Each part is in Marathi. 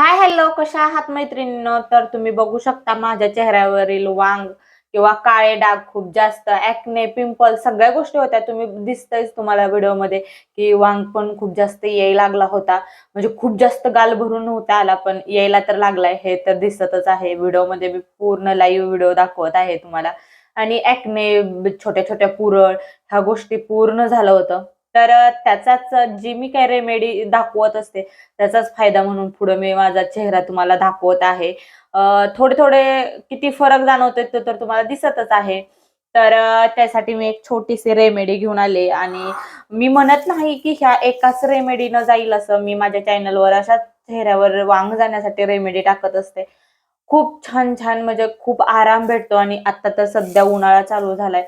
हाय हॅलो कशा आहात मैत्रिणींनो? तर तुम्ही बघू शकता माझ्या चेहऱ्यावरील वांग किंवा काळे डाग खूप जास्त ऍक्ने पिंपल सगळ्या गोष्टी होत्या. तुम्ही दिसतंयच तुम्हाला व्हिडिओमध्ये की वांग पण खूप जास्त यायला लागला होता. म्हणजे खूप जास्त गाल भरून नव्हता आला पण यायला तर लागलाय हे तर दिसतच आहे. व्हिडिओमध्ये मी पूर्ण लाईव्ह व्हिडिओ दाखवत आहे तुम्हाला. आणि ऍक्ने छोट्या छोट्या पुरळ ह्या गोष्टी पूर्ण झालं होतं. तर त्याचाच जी मी काय रेमेडी दाखवत असते त्याचाच फायदा म्हणून पुढे मी माझा चेहरा तुम्हाला दाखवत आहे. थोडे थोडे किती फरक जाणवतोय तो तर तुम्हाला दिसतच आहे. तर त्यासाठी मी एक छोटीशी रेमेडी घेऊन आले आणि मी म्हणत नाही की ह्या एकाच रेमेडीनं जाईल असं. मी माझ्या चॅनलवर अशा चेहऱ्यावर वांग जाण्यासाठी रेमेडी टाकत असते. खूप छान छान म्हणजे खूप आराम भेटतो आणि आता तर सध्या उन्हाळा चालू झालाय.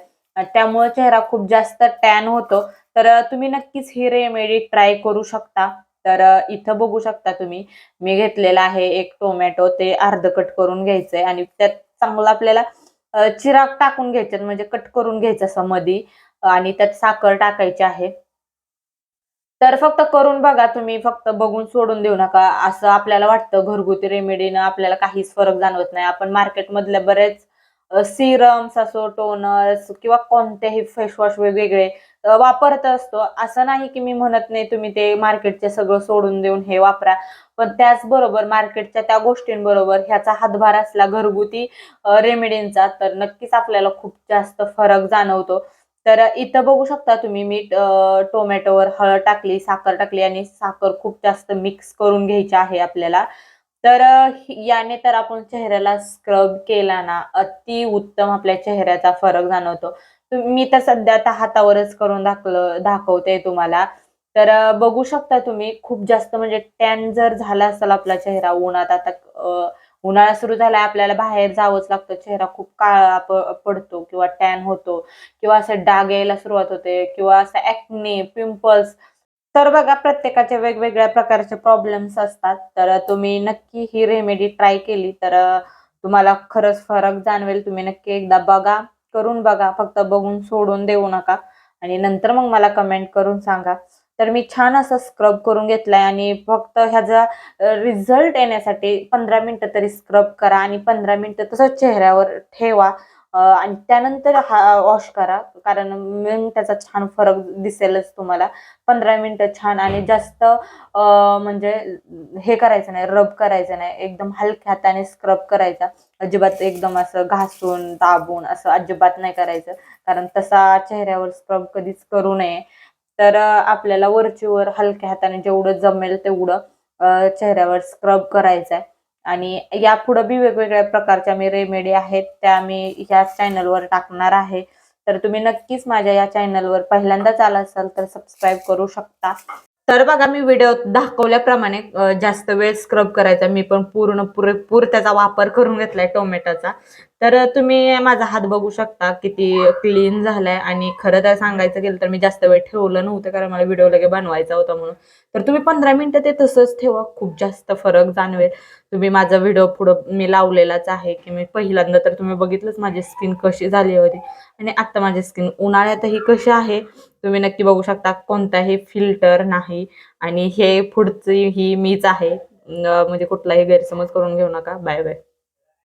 त्यामुळे चेहरा खूप जास्त टॅन होतो. तर तुम्ही नक्कीच ही रेमेडी ट्राय करू शकता. तर इथं बघू शकता तुम्ही मी घेतलेला आहे एक टोमॅटो ते अर्ध कट करून घ्यायचंय आणि त्यात चांगलं आपल्याला चिराग टाकून घ्यायचे म्हणजे कट करून घ्यायचं असं मधी आणि त्यात साखर टाकायची आहे. तर फक्त करून बघा तुम्ही फक्त बघून सोडून देऊ नका. असं आपल्याला वाटतं घरगुती रेमेडीनं आपल्याला काहीच फरक जाणवत नाही. आपण मार्केटमधल्या बरेच सिरम्स असो टोनर्स किंवा कोणतेही फेसवॉश वेगवेगळे वापरत असतो. असं नाही की मी म्हणत नाही तुम्ही ते मार्केटचे सगळं सोडून देऊन हे वापरा. पण त्याचबरोबर मार्केटच्या त्या गोष्टींबरोबर ह्याचा हातभार असला घरगुती रेमेडींचा तर नक्कीच आपल्याला खूप जास्त फरक जाणवतो. तर इथं बघू शकता तुम्ही मी टोमॅटोवर हळद टाकली साखर टाकली आणि साखर खूप जास्त मिक्स करून घ्यायची आहे आपल्याला. तर याने तर आपण चेहऱ्याला स्क्रब केला ना अति उत्तम आपल्या चेहऱ्याचा फरक जाणवतो. मी तर सध्या आता हातावरच करून दाखलं दाखवते तुम्हाला. तर बघू शकता तुम्ही खूप जास्त म्हणजे टॅन जर झाला असेल आपला चेहरा उन्हात आता उन्हाळा सुरू झाला आपल्याला बाहेर जावंच लागतं. चेहरा खूप काळा पडतो किंवा टॅन होतो किंवा असं डाग यायला सुरुवात होते किंवा असं ऍक्ने पिंपल्स तर बघा प्रत्येकाचे वेगवेगळ्या प्रकारचे प्रॉब्लेम्स असतात. तर तुम्ही नक्की ही रेमेडी ट्राय केली तर तुम्हाला खरंच फरक जाणवेल. तुम्ही नक्की एकदा बघा. करून बघा फक्त बघून सोडून देऊ नका. आणि नंतर मग मला कमेंट करून सांगा. तर मी छान असं स्क्रब करून घेतलाय आणि फक्त ह्याचा रिझल्ट येण्यासाठी पंधरा मिनटं तरी स्क्रब करा आणि पंधरा मिनटं तसंच चेहऱ्यावर ठेवा. आणि त्यानंतर हा वॉश करा. कारण मेन त्याचा छान फरक दिसेलच तुम्हाला. पंधरा मिनिटं छान आणि जास्त म्हणजे हे करायचं नाही रब करायचं नाही. एकदम हलक्या हाताने स्क्रब करायचा. अजिबात एकदम असं घासून दाबून असं अजिबात नाही करायचं. कारण तसा चेहऱ्यावर स्क्रब कधीच करू नये. तर आपल्याला वरचीवर हलक्या हाताने जेवढं जमेल तेवढं चेहऱ्यावर स्क्रब करायचं आहे आणि यापुढे बी वेगवेगळ्या प्रकारच्या मी रेमेडी आहेत त्या मी ह्या चॅनलवर टाकणार आहे. तर तुम्ही नक्कीच माझ्या या चॅनलवर पहिल्यांदाच आला असाल तर सबस्क्राईब करू शकता. तर बघा मी व्हिडिओ दाखवल्याप्रमाणे जास्त वेळ स्क्रब करायचा मी पण पूर्ण पुरेपूर त्याचा वापर करून घेतलाय टोमॅटोचा. तर तुम्ही माझा हात बघू शकता किती क्लीन झालाय. आणि खरं तर सांगायचं गेलं तर मी जास्त वेळ ठेवलं नव्हतं कारण मला व्हिडिओ लगे बनवायचा होता म्हणून. तर तुम्ही पंधरा मिनिटं ते तसंच ठेवा. खूप जास्त फरक जाणवेल. तुम्ही माझा व्हिडिओ पुढं मी लावलेलाच आहे की मी पहिल्यांदा तर तुम्ही बघितलंच माझी स्किन कशी झाली होती. आणि आता माझी स्किन उन्हाळ्यातही कशी आहे तुम्ही नक्की बघू शकता. कोणताही फिल्टर नाही. आणि हे पुढची ही मीच आहे. म्हणजे कुठलाही गैरसमज करून घेऊ नका. Bye bye